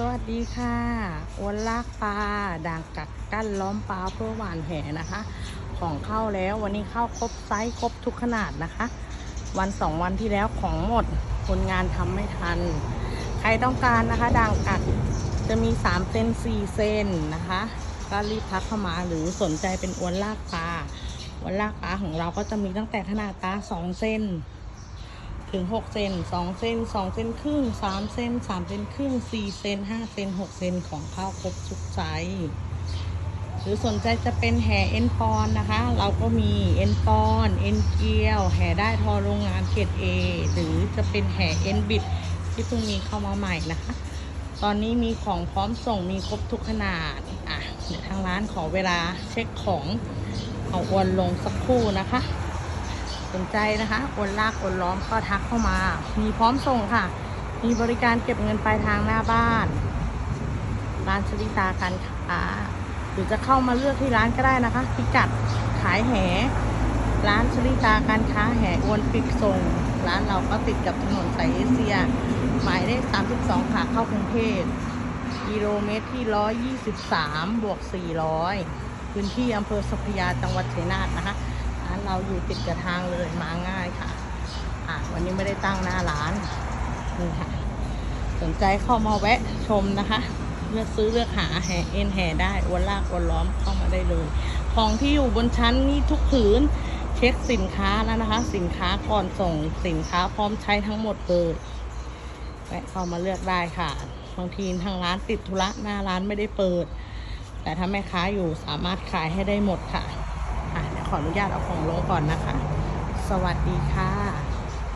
สวัสดีค่ะอวนลากปลาด่างกัดกั้นล้อมปลาเพื่อหวานแหนะคะ ของเข้าแล้ววันนี้เข้าครบไซส์ครบทุกขนาดนะคะ วันสองวันที่แล้วของหมดคนงานทำไม่ทัน ใครต้องการนะคะด่างกัดจะมี3เซน4เซนนะคะ ก็รีบทักเข้ามาหรือสนใจเป็นอวนลากปลาอวนลากปลาของเราก็จะมีตั้งแต่ขนาดปลา2เซน ถึง6เซน2เซน2เซนครึ่ง3เซน3เซนครึ่ง4เซน5เซน6เซนของข้าวครบทุกไซส์หรือสนใจจะเป็นแห่เอ็นปอนนะคะ เราก็มีเอ็นปอนเอ็นเกลียวแห่ได้ทอโรงงานเกรดเอหรือจะเป็นแห่เอ็นบิดที่เพิ่งมีเข้ามาใหม่นะคะ ตอนนี้มีของพร้อมส่งมีครบทุกขนาดอะเดี๋ยวทางร้านขอเวลาเช็คของเอาอวนลงสักครู่นะคะ สนใจนะคะโอนลากโอนล้อมก็ทักเข้ามา มีพร้อมส่งค่ะ มีบริการเก็บเงินปลายทางหน้าบ้านร้านชลิตาการค้าหรือจะเข้ามาเลือกที่ร้านก็ได้นะคะ พิกัดขายแห ร้านชลิตาการค้าแห่อวนปิกส่ง ร้านเราก็ติดกับถนนสายเอเชีย หมายเลข 32 ขาเข้ากรุงเทพกิโลเมตรที่ 123 บวก 400 พื้นที่อำเภอสัพยาจังหวัดชัยนาทนะคะานเราอยู่ติดกับทางเลยมาง่ายค่ะ อะ วันนี้ไม่ได้ตั้งหน้าร้านนี่ค่ะ สนใจเข้ามาแวะชมนะคะเลือกซื้อเลือกหาแห่เอ็นแห่ได้อวนลากอวนล้อมเข้ามาได้เลย ของที่อยู่บนชั้นนี่ทุกผืนเช็คสินค้าแล้วนะคะ สินค้าก่อนส่งสินค้าพร้อมใช้ทั้งหมดเลยแวะเข้ามาเลือกได้ค่ะบางทีทางร้านติดธุระหน้าร้านไม่ได้เปิด แต่ถ้าแม่ค้าอยู่สามารถขายให้ได้หมดค่ะ ขออนุญาตเอาของลงก่อนนะคะ สวัสดีค่ะ